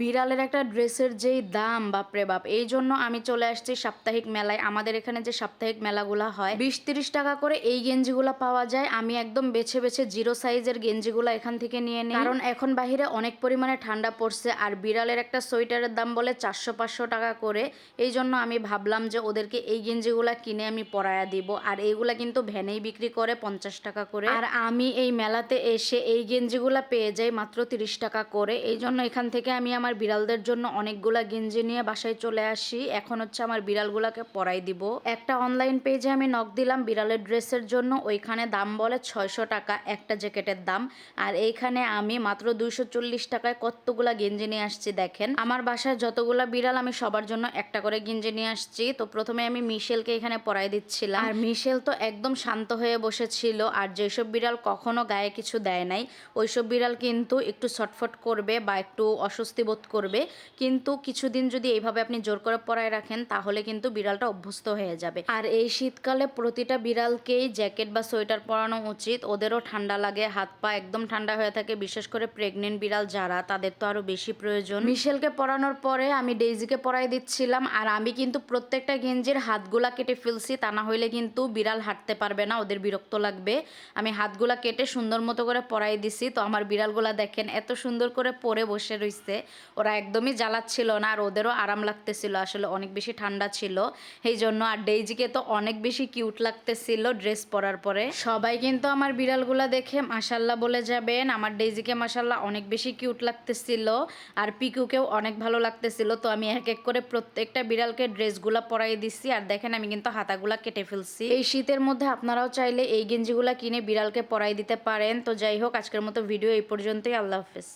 বিড়ালের একটা ড্রেসের যেই দাম, বাপরে বাপ। এই জন্য আমি চলে আসছি সাপ্তাহিক মেলায়। আমাদের এখানে যে সাপ্তাহিক মেলাগুলো হয়, বিশ তিরিশ টাকা করে এই গেঞ্জিগুলো পাওয়া যায়। আমি একদম বেছে বেছে জিরো সাইজের গেঞ্জিগুলো এখান থেকে নিয়ে নিই। কারণ এখন বাহিরে অনেক পরিমাণে ঠান্ডা পড়ছে, আর বিড়ালের একটা সোয়েটারের দাম বলে চারশো পাঁচশো টাকা করে। এই জন্য আমি ভাবলাম যে ওদেরকে এই গেঞ্জিগুলো কিনে আমি পরায়া দিব। আর এইগুলা কিন্তু ভ্যানেই বিক্রি করে পঞ্চাশ টাকা করে। আর আমি এই মেলাতে এসে এই গেঞ্জিগুলা পেয়ে যাই মাত্র তিরিশ টাকা করে। এই জন্য এখান থেকে আমি আমার বিড়ালদের জন্য অনেকগুলা গেঞ্জি নিয়ে বাসায় চলে আসি। এখন হচ্ছে আমার বিড়ালগুলাকে পরাই দিব। একটা অনলাইন পেজে আমি নক দিলাম, বিড়ালের ড্রেসের জন্য। ওইখানে দাম বলে ছয়শো টাকা, একটা জ্যাকেটের দাম। আর এইখানে আমি মাত্র দুইশো চল্লিশ টাকায় কতগুলা গেঞ্জি নিয়ে আসছি দেখেন। আমার বাসায় যতগুলা বিড়াল, আমি সবার জন্য একটা করে গেঞ্জি নিয়ে আসছি। তো প্রথমে আমি মিশেলকে এখানে পরাই দিচ্ছিলাম। আর মিশেল তো একদম শান্ত হয়ে বসেছিল। আর যেসব বিড়াল কখনো গায়ে কিছু দেয় নাই, ওইসব বিড়াল কিন্তু একটু ছটফট করবে বা একটু অস্বস্তি বোধ করবে। কিন্তু কিছুদিন যদি এইভাবে আপনি জোর করে পরায় রাখেন, তাহলে কিন্তু বিড়ালটা অভ্যস্ত হয়ে যাবে। আর এই শীতকালে প্রতিটা বিড়ালকেই জ্যাকেট বা সোয়েটার পরানো উচিত। ওদেরও ঠান্ডা লাগে, হাত পা একদম ঠান্ডা হয়ে থাকে। বিশেষ করে প্রেগনেন্ট বিড়াল যারা, তাদের তো আরও বেশি প্রয়োজন। মিশেলকে পরানোর পরে আমি ডেইজিকে পরাই দিচ্ছিলাম। আর আমি কিন্তু প্রত্যেকটা গেঞ্জির হাতগুলা কেটে ফেলছি, তা না হইলে কিন্তু বিড়াল হাঁটতে পারবে না, ওদের বিরক্ত লাগবে। আমি হাতগুলা কেটে সুন্দর মতো করে পরাই দিছি। তো আমার বিড়ালগুলা দেখেন, এত সুন্দর করে পরে বসে রইছে। ওরা একদমই জ্বালাচ্ছিল না আর ওদেরও আরাম লাগতেছিল। আসলে অনেক বেশি ঠান্ডা ছিল। এই জন্য আর ডেইজিকে তো অনেক বেশি কিউট লাগতেছিল ড্রেস পরার পরে। সবাই কিন্তু আমার বিড়ালগুলা দেখে মাসাল্লাহ বলে যাবেন। আমার ডেইজিকে মাসাল্লাহ অনেক বেশি কিউট লাগতেছিল আর পিকুকেও অনেক ভালো লাগতেছিল। তো আমি এক এক করে প্রত্যেকটা বিড়ালকে ড্রেসগুলা পরাই দিচ্ছি আর দেখেন আমি কিন্তু হাতাগুলা কেটে ফেলছি। এই শীতের মধ্যে আপনারাও চাইলে এই গেঞ্জিগুলা কিনে বিড়ালকে পরাই দিতে পারেন। তো যাই হোক, আজকের মতো ভিডিও এই পর্যন্তই। আল্লাহ হাফেজ।